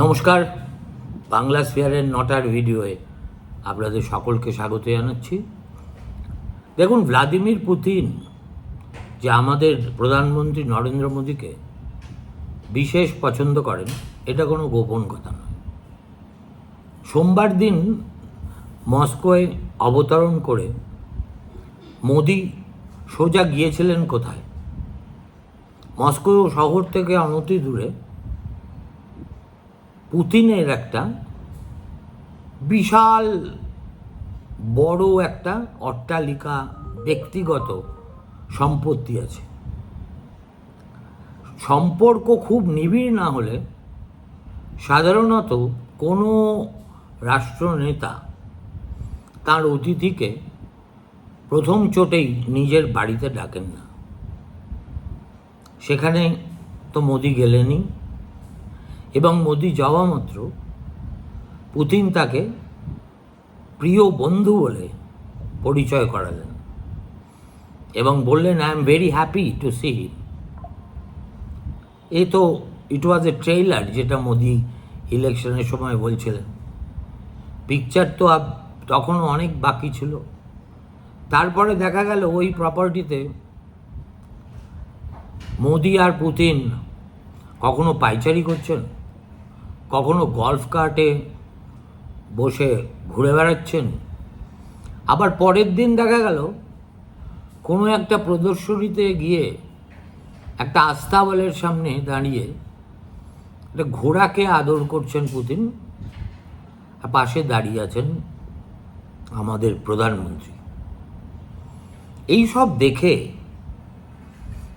নমস্কার, বাংলা স্ফিয়ারের নটার ভিডিওয়ে আপনাদের সকলকে স্বাগত জানাচ্ছি। দেখুন, ভ্লাদিমির পুতিন, যে আমাদের প্রধানমন্ত্রী নরেন্দ্র মোদীকে বিশেষ পছন্দ করেন, এটা কোনো গোপন কথা নয়। সোমবার দিন মস্কোয় অবতরণ করে মোদি সোজা গিয়েছিলেন কোথায়? মস্কো শহর থেকে অনতি দূরে পুতিনের একটা বিশাল বড় একটা অট্টালিকা ব্যক্তিগত সম্পত্তি আছে। সম্পর্ক খুব নিবিড় না হলে সাধারণত কোনো রাষ্ট্রনেতা তার অতিথিকে প্রথম চোটেই নিজের বাড়িতে ডাকেন না। সেখানে তো মোদি গেলেনই। এবং মোদি যাওয়া মাত্র পুতিন তাকে প্রিয় বন্ধু বলে পরিচয় করালেন এবং বললেন I am very happy to see him এ তো ইট ওয়াজ এ ট্রেইলার যেটা মোদি ইলেকশনের সময় বলছিলেন। পিকচার তো তখনও অনেক বাকি ছিল। তারপরে দেখা গেল ওই প্রপার্টিতে মোদি আর পুতিন কখনো পাইচারি করছেন? কখনো গলফ কার্টে বসে ঘুরে বেড়াচ্ছেন? আবার পরের দিন দেখা গেল, কোনো একটা প্রদর্শনীতে গিয়ে একটা আস্তাবলের সামনে দাঁড়িয়ে একটা ঘোড়াকে আদর করছেন পুতিন। আর পাশে দাঁড়িয়ে আছেন আমাদের প্রধানমন্ত্রী। এই সব দেখে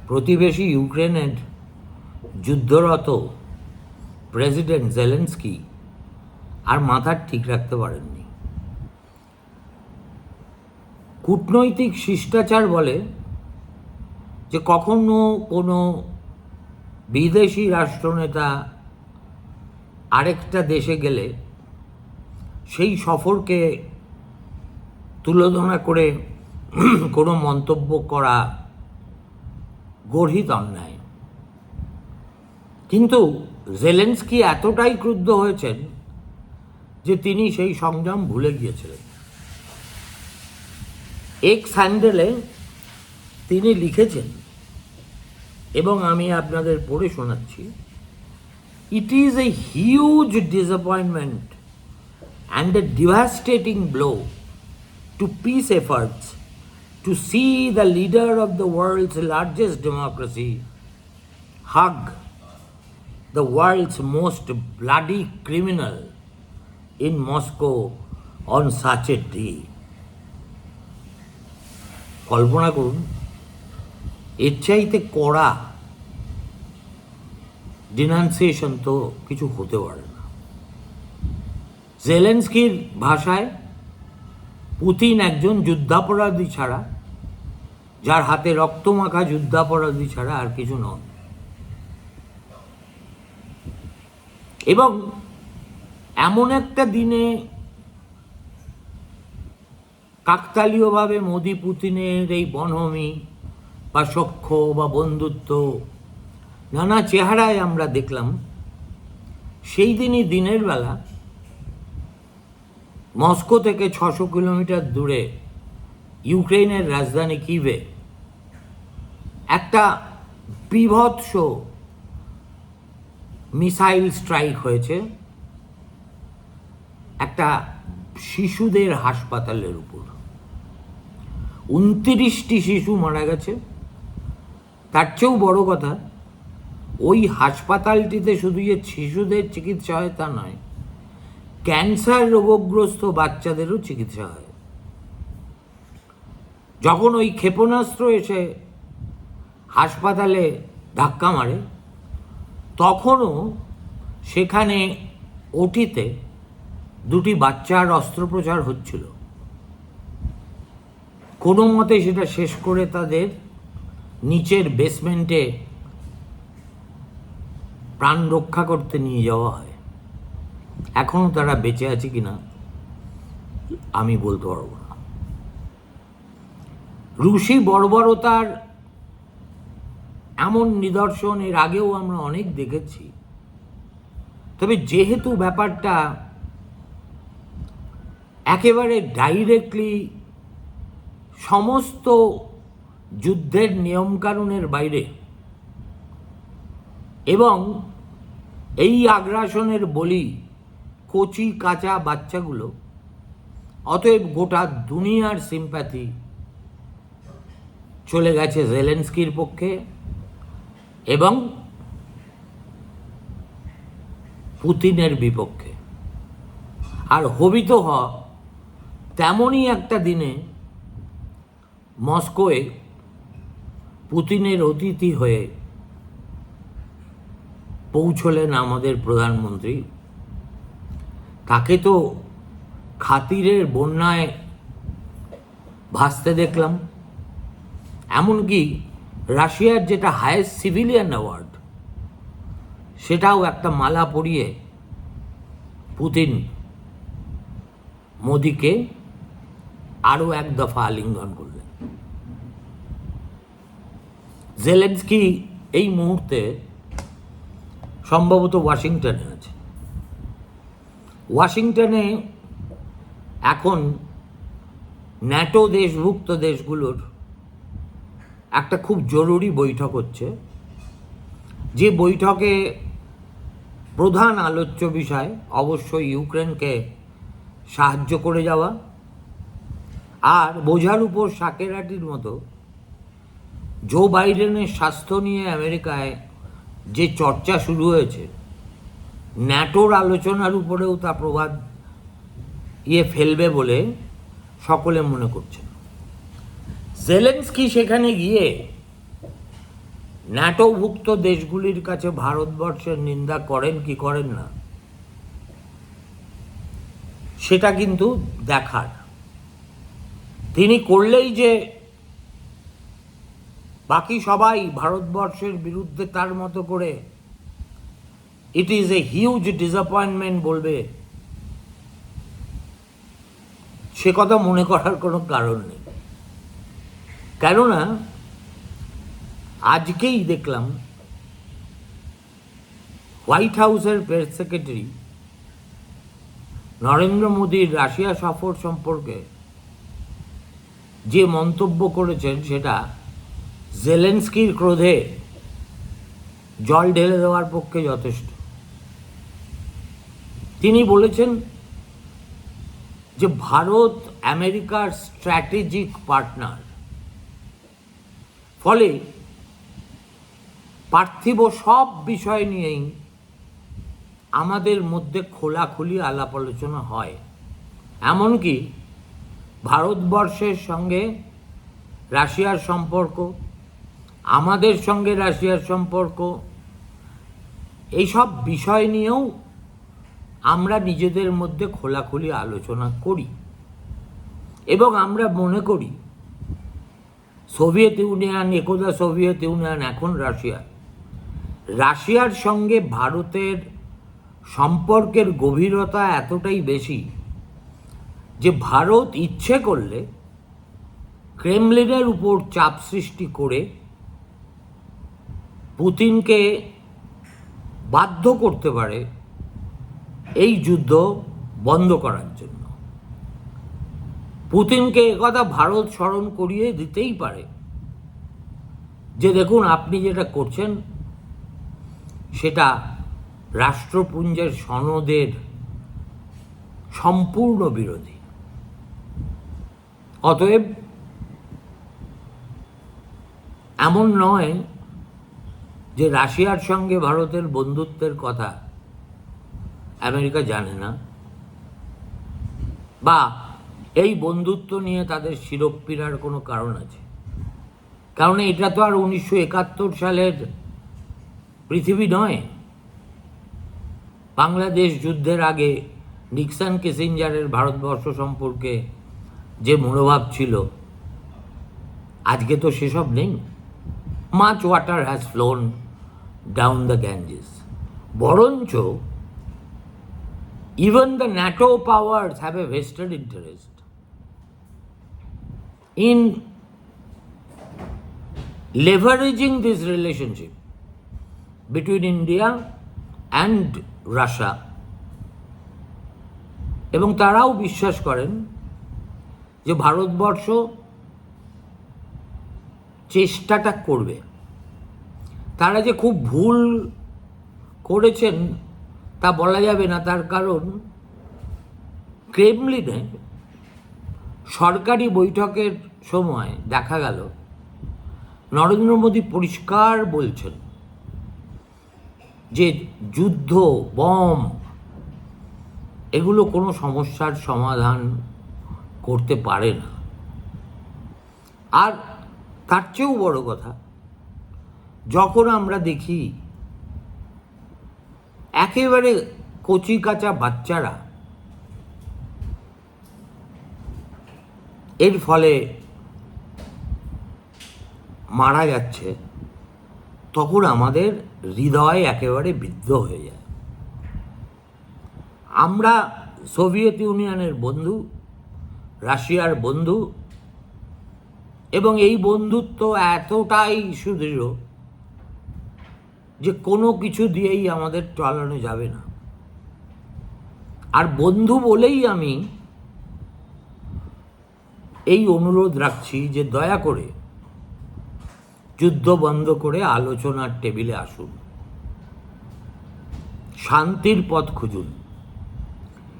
প্রতিবেশী ইউক্রেনের যুদ্ধরত প্রেসিডেন্ট জেলেন্সকি আর মাথার ঠিক রাখতে পারেননি। কূটনৈতিক শিষ্টাচার বলে যে কখনো কোনো বিদেশি রাষ্ট্রনেতা আরেকটা দেশে গেলে সেই সফরকে তুলোধনা করে কোনো মন্তব্য করা গর্হিত অন্যায়। কিন্তু জেলেন্সকি এতটাই ক্রুদ্ধ হয়েছেন যে তিনি সেই সংযম ভুলে গিয়েছিলেন। এক স্যান্ডেলে তিনি লিখেছেন, এবং আমি আপনাদের পড়ে শোনাচ্ছি it is a huge disappointment and a devastating blow to peace efforts to see the leader of the world's largest democracy hug the world's most bloody criminal in Moscow on such a day. কল্পনা করুন, এর চাইতে কড়া ডিনান্সিয়েশন তো কিছু হতে পারে না জেলেন্সকির ভাষায় পুতিন একজন যুদ্ধাপরাধী ছাড়া, যার হাতে রক্তমাখা যুদ্ধাপরাধী ছাড়া আর কিছু নন এবং এমন একটা দিনে কাকতালীয়ভাবে মোদি পুতিনের এই বনভূমি বা সখ্য বা বন্ধুত্ব, নানা চেহারায় আমরা দেখলাম, সেই দিনই দিনের বেলা মস্কো থেকে ছশো কিলোমিটার দূরে ইউক্রেনের রাজধানী কিভে একটা বিভৎস মিসাইল স্ট্রাইক হয়েছে একটা শিশুদের হাসপাতালের উপর। উনত্রিশটি শিশু মারা গেছে। তার চেয়েও বড় কথা, ওই হাসপাতালটিতে শুধু যে শিশুদের চিকিৎসা হয় তা নয়, ক্যান্সার রোগগ্রস্ত বাচ্চাদেরও চিকিৎসা হয়। যখন ওই ক্ষেপণাস্ত্র এসে হাসপাতালে ধাক্কা মারে তখনও সেখানে ওটিতে দুটি বাচ্চার অস্ত্রোপচার হচ্ছিল। কোনো মতে সেটা শেষ করে তাদের নিচের বেসমেন্টে প্রাণ রক্ষা করতে নিয়ে যাওয়া হয়। এখনও তারা বেঁচে আছে কিনা আমি বলতে পারব না। রুশি বর্বরতার এমন নিদর্শন এর আগেও আমরা অনেক দেখেছি। তবে যেহেতু ব্যাপারটা একেবারে ডাইরেক্টলি সমস্ত যুদ্ধের নিয়মকানুনের বাইরে এবং এই আগ্রাসনের বলি, কচি কাঁচা বাচ্চাগুলো, অতএব গোটা দুনিয়ার সিম্প্যাথি চলে গেছে জেলেন্সকির পক্ষে। এবং পুতিনের বিপক্ষে। আর হবিত হ তেমনই একটা দিনে মস্কোয় পুতিনের অতিথি হয়ে পৌঁছলেন আমাদের প্রধানমন্ত্রী। তাকে তো খাতিরের বন্যায় ভাসতে দেখলাম। এমনকি রাশিয়ার যেটা হায়েস্ট সিভিলিয়ান অ্যাওয়ার্ড সেটাও একটা মালা পরিয়ে পুতিন মোদিকে আরও এক দফা আলিঙ্গন করলেন। জেলেন্সকি এই মুহূর্তে সম্ভবত ওয়াশিংটনে আছে। ওয়াশিংটনে এখন ন্যাটো দেশভুক্ত দেশগুলোর একটা খুব জরুরি বৈঠক হচ্ছে। যে বৈঠকে প্রধান আলোচ্য বিষয় অবশ্যই ইউক্রেনকে সাহায্য করে যাওয়া আর বোঝার উপর সাকেরাটির মতো জো বাইডেনের স্বাস্থ্য নিয়ে আমেরিকায় যে চর্চা শুরু হয়েছে, ন্যাটোর আলোচনার উপরেও তা প্রভাব ইয়ে ফেলবে বলে সকলে মনে করছেন। জেলেন্সকি সেখানে গিয়ে ন্যাটোভুক্ত দেশগুলির কাছে ভারতবর্ষের নিন্দা করেন কি করেন না? সেটা কিন্তু দেখার। তিনি করলেই যে বাকি সবাই ভারতবর্ষের বিরুদ্ধে তার মতো করে it is a huge disappointment বলবে, সে কথা মনে করার কোনো কারণ নেই। কেননা, আজকেই দেখলাম হোয়াইট হাউসের প্রেস সেক্রেটারি নরেন্দ্র মোদীর রাশিয়া সফর সম্পর্কে যে মন্তব্য করেছেন সেটা জেলেন্সকির ক্রোধে জল ঢেলে দেওয়ার পক্ষে যথেষ্ট। তিনি বলেছেন যে ভারত আমেরিকার স্ট্র্যাটেজিক পার্টনার ফলে পার্থিব সব বিষয় নিয়েই আমাদের মধ্যে খোলাখুলি আলাপ আলোচনা হয়। এমনকি ভারতবর্ষের সঙ্গে রাশিয়ার সম্পর্ক, আমাদের সঙ্গে রাশিয়ার সম্পর্ক, এইসব বিষয় নিয়েও আমরা নিজেদের মধ্যে খোলাখুলি আলোচনা করি। এবং আমরা মনে করি সোভিয়েত ইউনিয়ন, একদা সোভিয়েত ইউনিয়ন, এখন রাশিয়া। রাশিয়ার সঙ্গে ভারতের সম্পর্কের গভীরতা এতটাই বেশি যে ভারত ইচ্ছে করলে ক্রেমলিনের উপর চাপ সৃষ্টি করে পুতিনকে বাধ্য করতে পারে এই যুদ্ধ বন্ধ করার জন্য। পুতিনকে একথা ভারত স্মরণ করিয়ে দিতেই পারে। যে দেখুন, আপনি যেটা করছেন, সেটা রাষ্ট্রপুঞ্জের সনদের সম্পূর্ণ বিরোধী। অতএব, এমন নয় যে রাশিয়ার সঙ্গে ভারতের বন্ধুত্বের কথা আমেরিকা জানে না, বা এই বন্ধুত্ব নিয়ে তাদের শিরোপীড়ার কোনো কারণ আছে? কারণ এটা তো আর উনিশশো একাত্তর সালের পৃথিবী নয়। বাংলাদেশ যুদ্ধের আগে নিক্সন কিসিঞ্জারের ভারতবর্ষ সম্পর্কে যে মনোভাব ছিল, আজকে তো সেসব নেই। Much water has flown down the Ganges বরঞ্চ even the NATO powers have a vested interest. In leveraging this relationship between India and Russia এবং তারাও বিশ্বাস করেন যে ভারতবর্ষ চেষ্টাটা করবে। তারা যে খুব ভুল করেছেন তা বলা যাবে না, তার কারণ ক্রেমলিনে সরকারি বৈঠকের সময় দেখা গেল, নরেন্দ্র মোদী পরিষ্কার বলছেন যে যুদ্ধ, বম, এগুলো কোনো সমস্যার সমাধান করতে পারে না। আর তার চেয়েও বড় কথা, যখন আমরা দেখি একেবারে কচি কাঁচা বাচ্চারা এর ফলে মারা যাচ্ছে, তখন আমাদের হৃদয় একেবারে বিদ্ধ হয়ে যায়। আমরা সোভিয়েত ইউনিয়নের বন্ধু, রাশিয়ার বন্ধু, এবং এই বন্ধুত্ব এতটাই সুদৃঢ় যে কোনো কিছু দিয়েই আমাদের চালানো যাবে না। আর বন্ধু বলেই আমি এই অনুরোধ রাখছি যে দয়া করে যুদ্ধ বন্ধ করে আলোচনার টেবিলে আসুন। শান্তির পথ খুঁজুন।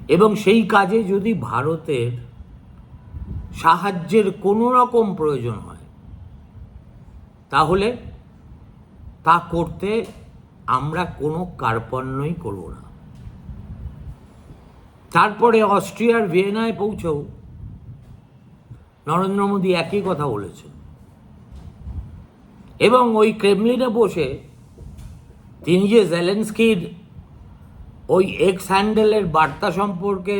এবং সেই কাজে যদি ভারতের সাহায্যের কোনো রকম প্রয়োজন হয়, তাহলে তা করতে আমরা কোনো কার্পণ্যই করব না। তারপরে অস্ট্রিয়ার ভিয়েনায় পৌঁছেও। নরেন্দ্র মোদী একই কথা বলেছেন। এবং ওই ক্রেমলিনে বসে তিনি যে জেলেন্সকির ওই এক্স হ্যান্ডেলের বার্তা সম্পর্কে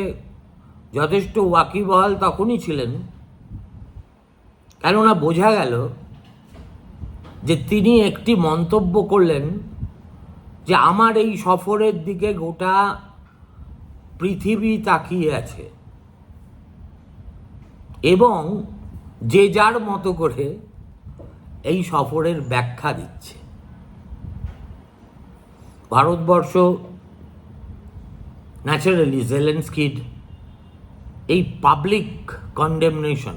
যথেষ্ট ওয়াকিবহাল তখনই ছিলেন, কেননা বোঝা গেল যে তিনি একটি মন্তব্য করলেন যে আমার এই সফরের দিকে গোটা পৃথিবী তাকিয়ে আছে। এবং যে যার মতো করে এই সফরের ব্যাখ্যা দিচ্ছে। ভারতবর্ষ ন্যাচারালি জেলেন্সকির এই public condemnation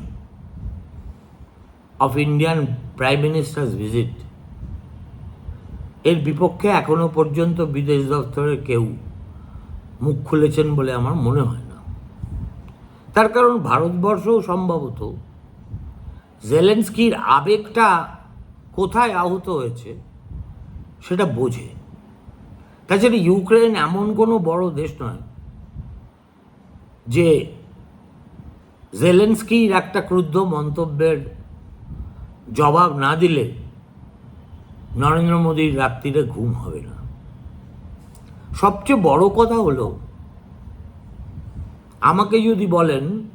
of Indian prime minister's visit এর বিপক্ষে এখনও পর্যন্ত বিদেশ দপ্তরের কেউ মুখ খুলেছেন বলে আমার মনে হয় তার কারণ ভারতবর্ষও সম্ভবত জেলেন্সকির আবেগটা কোথায় আহত হয়েছে সেটা বোঝে। তাছাড়া ইউক্রেন এমন কোনো বড় দেশ নয় যে জেলেন্সকির একটা ক্রুদ্ধ মন্তব্যের জবাব না দিলে নরেন্দ্র মোদীর রাত্রিরে ঘুম হবে না। সবচেয়ে বড় কথা হলো আমাকে যদি বলেন,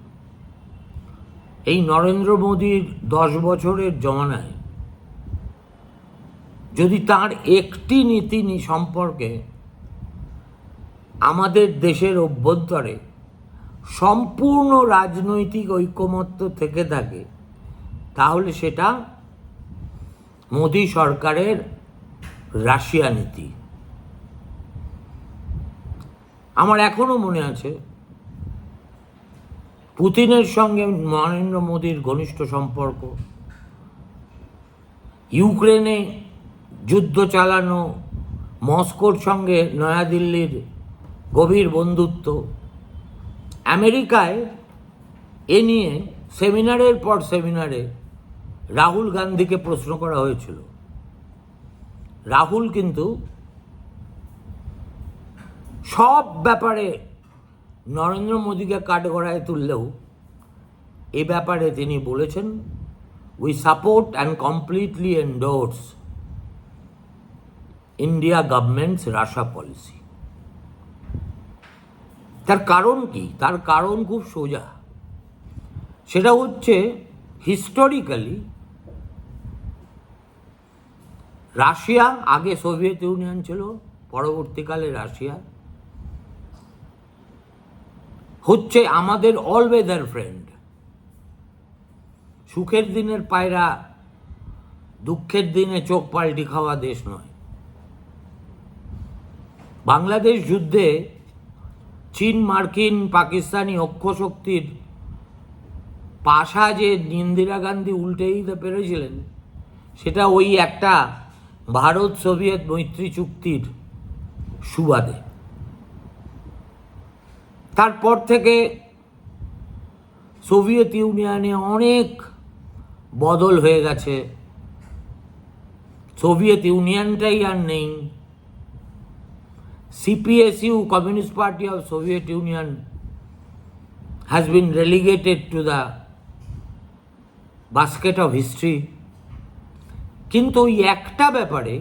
এই নরেন্দ্র মোদীর দশ বছরের জমানায় যদি তার একটি নীতি সম্পর্কে আমাদের দেশের অভ্যন্তরে সম্পূর্ণ রাজনৈতিক ঐকমত্য থেকে থাকে, তাহলে সেটা মোদী সরকারের রাশিয়া নীতি। আমার এখনও মনে আছে পুতিনের সঙ্গে নরেন্দ্র মোদীর ঘনিষ্ঠ সম্পর্ক, ইউক্রেনে যুদ্ধ চালানো, মস্কোর সঙ্গে নয়াদিল্লির গভীর বন্ধুত্ব, আমেরিকায় এ নিয়ে সেমিনারের পর সেমিনারে রাহুল গান্ধীকে প্রশ্ন করা হয়েছিল। রাহুল কিন্তু সব ব্যাপারে নরেন্দ্র মোদীকে কাঠগড়ায় তুললেও এ ব্যাপারে তিনি বলেছেন we support and completely endorse India government's Russia policy তার কারণ কি? তার কারণ খুব সোজা। সেটা হচ্ছে হিস্টোরিক্যালি রাশিয়া, আগে সোভিয়েত ইউনিয়ন ছিল, পরবর্তীকালে রাশিয়া। হচ্ছে আমাদের অলওয়েদার ফ্রেন্ড সুখের দিনের পায়রা দুঃখের দিনে চোখ পাল্টি খাওয়া দেশ নয়। বাংলাদেশ যুদ্ধে চীন, মার্কিন, পাকিস্তানি অক্ষশক্তির পাশা যে ইন্দিরা গান্ধী উল্টে দিতে পেরেছিলেন, সেটা ওই একটা ভারত সোভিয়েত মৈত্রী চুক্তির সুবাদে। তারপর থেকে সোভিয়েত ইউনিয়নে অনেক বদল হয়ে গেছে সোভিয়েত ইউনিয়নটাই আর নেই CPSU communist party of Soviet Union, has been relegated to the basket of history. কিন্তু ওই একটা ব্যাপারে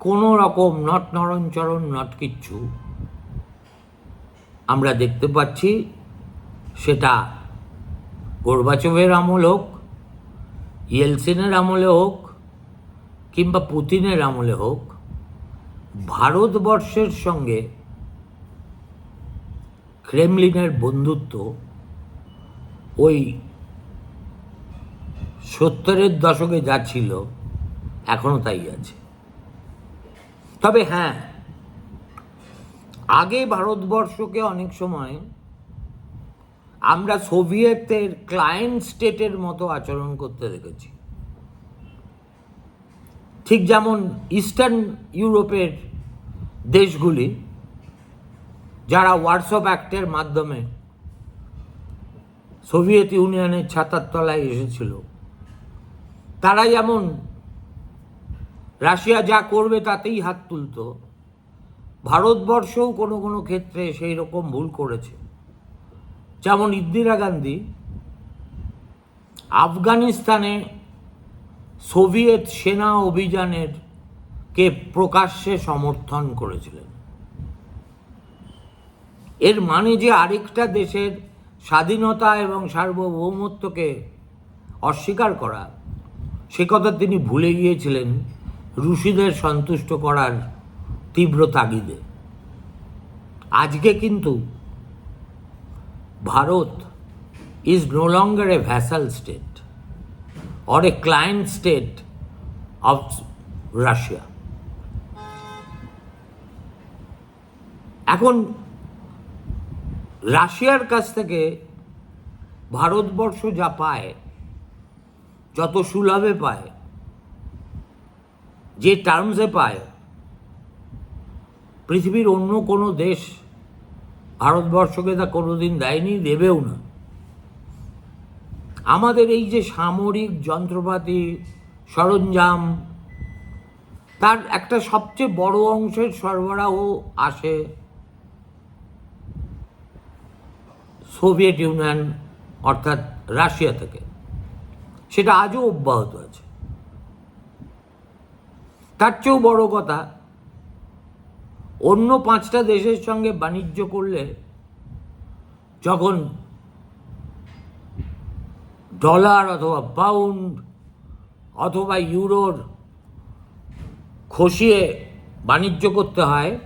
কোনো রকম নট নরণচরণ নট কিচ্ছু আমরা দেখতে পাচ্ছি সেটা গোরবাচভের আমল হোক, ইয়েলসিনের আমলে হোক, কিংবা পুতিনের আমলে হোক, ভারতবর্ষের সঙ্গে ক্রেমলিনের বন্ধুত্ব ওই সত্তরের দশকে যা ছিল এখনও তাই আছে। তবে হ্যাঁ আগে ভারতবর্ষকে অনেক সময় আমরা সোভিয়েতের ক্লায়েন্ট স্টেটের মতো আচরণ করতে দেখেছি। ঠিক যেমন ইস্টার্ন ইউরোপের দেশগুলি, যারা হোয়াটসঅ্যাপ অ্যাক্টের মাধ্যমে সোভিয়েত ইউনিয়নের ছাতার তলায় এসেছিল, তারা যেমন রাশিয়া যা করবে তাতেই হাত তুলত ভারতবর্ষও কোনো কোনো ক্ষেত্রে সেই রকম ভুল করেছে। যেমন ইন্দিরা গান্ধী আফগানিস্তানে সোভিয়েত সেনা অভিযানের কে প্রকাশ্যে সমর্থন করেছিলেন। এর মানে যে আরেকটা দেশের স্বাধীনতা এবং সার্বভৌমত্বকে অস্বীকার করা, সে কথা তিনি ভুলে গিয়েছিলেন, রুশিদের সন্তুষ্ট করার তীব্র তাগিদে আজকে কিন্তু Bharat is no longer a vassal state or a client state of Russia. এখন রাশিয়ার কাছ থেকে ভারতবর্ষ যা পায়, যত সুলভে পায়, যে টার্মসে পায় পৃথিবীর অন্য কোনো দেশ ভারতবর্ষকে তা কোনোদিন দেয়নি, দেবেও না। আমাদের এই যে সামরিক যন্ত্রপাতি সরঞ্জাম, তার একটা সবচেয়ে বড় অংশের সরবরাহ আসে সোভিয়েত ইউনিয়ন, অর্থাৎ রাশিয়া থেকে। সেটা আজও অব্যাহত আছে। তার চেয়েও বড় কথা অন্য পাঁচটা দেশের সঙ্গে বাণিজ্য করলে যখন ডলার অথবা পাউন্ড অথবা ইউরোর খসিয়ে বাণিজ্য করতে হয়,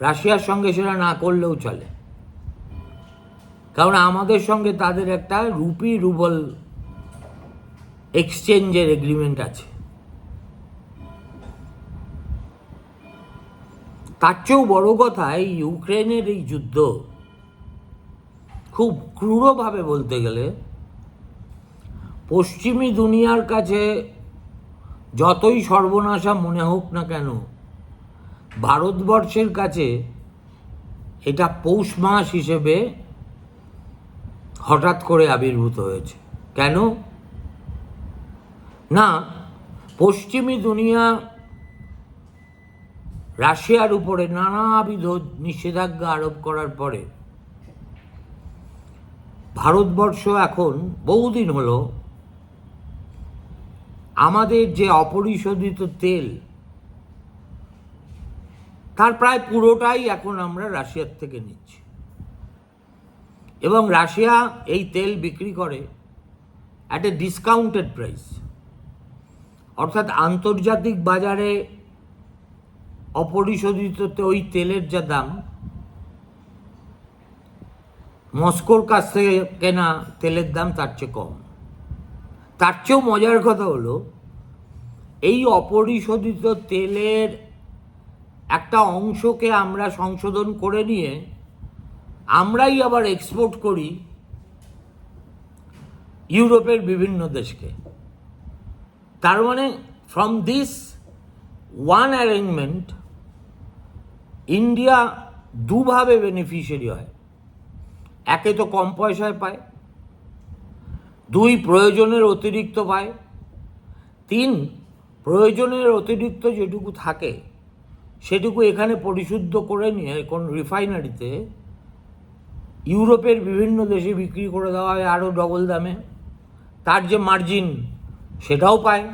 রাশিয়ার সঙ্গে সেটা না করলেও চলে। কারণ আমাদের সঙ্গে তাদের একটা রুপি রুবল এক্সচেঞ্জের এগ্রিমেন্ট আছে। তার চেয়েও বড় কথা এই ইউক্রেনের এই যুদ্ধ। খুব ক্রূরভাবে বলতে গেলে, পশ্চিমী দুনিয়ার কাছে যতই সর্বনাশা মনে হোক না কেন, ভারতবর্ষের কাছে এটা পৌষ মাস হিসেবে হঠাৎ করে আবির্ভূত হয়েছে। কেন? না, পশ্চিমী দুনিয়া রাশিয়ার উপরে নানাবিধ নিষেধাজ্ঞা আরোপ করার পরে ভারতবর্ষ এখন বহুদিন হলো আমাদের যে অপরিশোধিত তেল, তার প্রায় পুরোটাই এখন আমরা রাশিয়ার থেকে নিচ্ছি। এবং রাশিয়া এই তেল বিক্রি করে অ্যাট এ ডিসকাউন্টেড প্রাইস অর্থাৎ আন্তর্জাতিক বাজারে অপরিশোধিত ওই তেলের যা দাম, মস্কোর কাছ থেকে কেনা তেলের দাম তার চেয়ে কম। তার চেয়েও মজার কথা হলো, এই অপরিশোধিত তেলের একটা অংশকে আমরা সংশোধন করে নিয়ে আমরাই আবার এক্সপোর্ট করি ইউরোপের বিভিন্ন দেশকে। তার মানে from this one arrangement India দুভাবে beneficiary হয়। একে তো কম পয়সায় পায়, দুই প্রয়োজনের অতিরিক্ত পায়, তিন প্রয়োজনের অতিরিক্ত যেটুকু থাকে, সেটুকু এখানে পরিশুদ্ধ করে নিয়ে কোন রিফাইনারিতে ইউরোপের বিভিন্ন দেশে বিক্রি করে দেওয়া হয় আরও ডবল দামে। তার যে মার্জিন সেটাও পায়।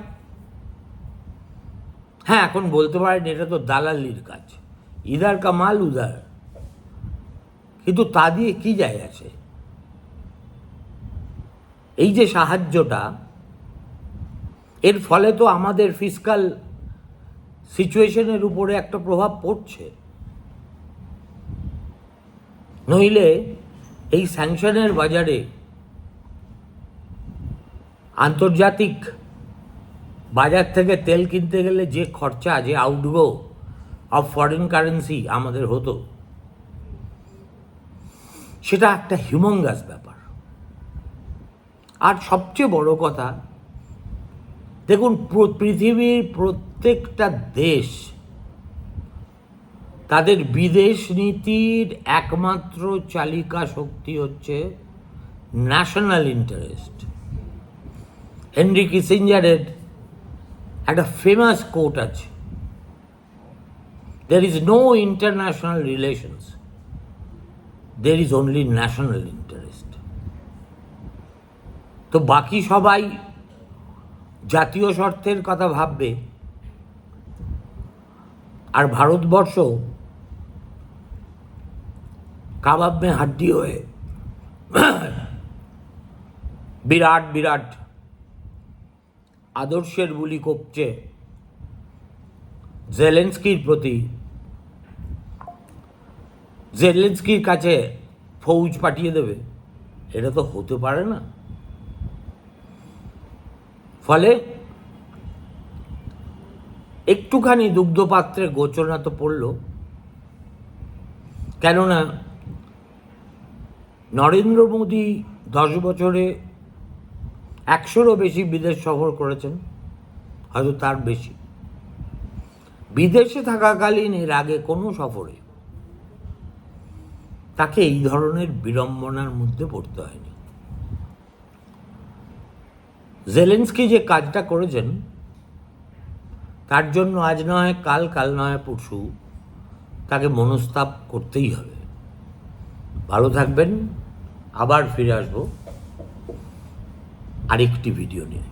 হ্যাঁ এখন বলতে পারেন এটা তো দালালির কাজ। ইদার কা মাল উদার কিন্তু তা দিয়ে কি যায় আছে? এই যে সাহায্যটা, এর ফলে তো আমাদের ফিসকাল সিচুয়েশনের উপরে একটা প্রভাব পড়ছে। নইলে এই স্যাংশনের বাজারে আন্তর্জাতিক বাজার থেকে তেল কিনতে গেলে যে খরচা, যে আউটগো অফ ফরেন কারেন্সি আমাদের হতো। সেটা একটা হিউমঙ্গাস ব্যাপার। আর সবচেয়ে বড় কথা, দেখুন পৃথিবীর প্রত্যেকটা দেশ তাদের বিদেশ নীতির একমাত্র চালিকা শক্তি হচ্ছে ন্যাশনাল ইন্টারেস্ট হেনরি কিসিঞ্জারের একটা ফেমাস কোট আছে। There is no international relations there is only national interest তো বাকি সবাই জাতীয় স্বার্থের কথা ভাববে। আর ভারতবর্ষ কাবাব মে হাড্ডি হয়ে বিরাট বিরাট আদর্শের বুলি কপছে। জেলেন্সকির প্রতি, জেলেন্সকির কাছে ফৌজ পাঠিয়ে দেবে, এটা তো হতে পারে না। ফলে একটুখানি দুগ্ধপাত্রে গোচনা তো পড়ল, কেননা নরেন্দ্র মোদী দশ বছরে একশোরও বেশি বিদেশ সফর করেছেন, হয়তো তার বেশি। বিদেশে থাকাকালীন এর আগে কোনো সফরে তাকে এই ধরনের বিড়ম্বনার মধ্যে পড়তে হয়নি। জেলেন্সকি যে কাজটা করেছেন, তার জন্য আজ নয়, কাল কাল নয়, পরশু তাকে মনস্তাপ করতেই হবে। ভালো থাকবেন, আবার ফিরে আসব আরেকটি ভিডিও নিয়ে।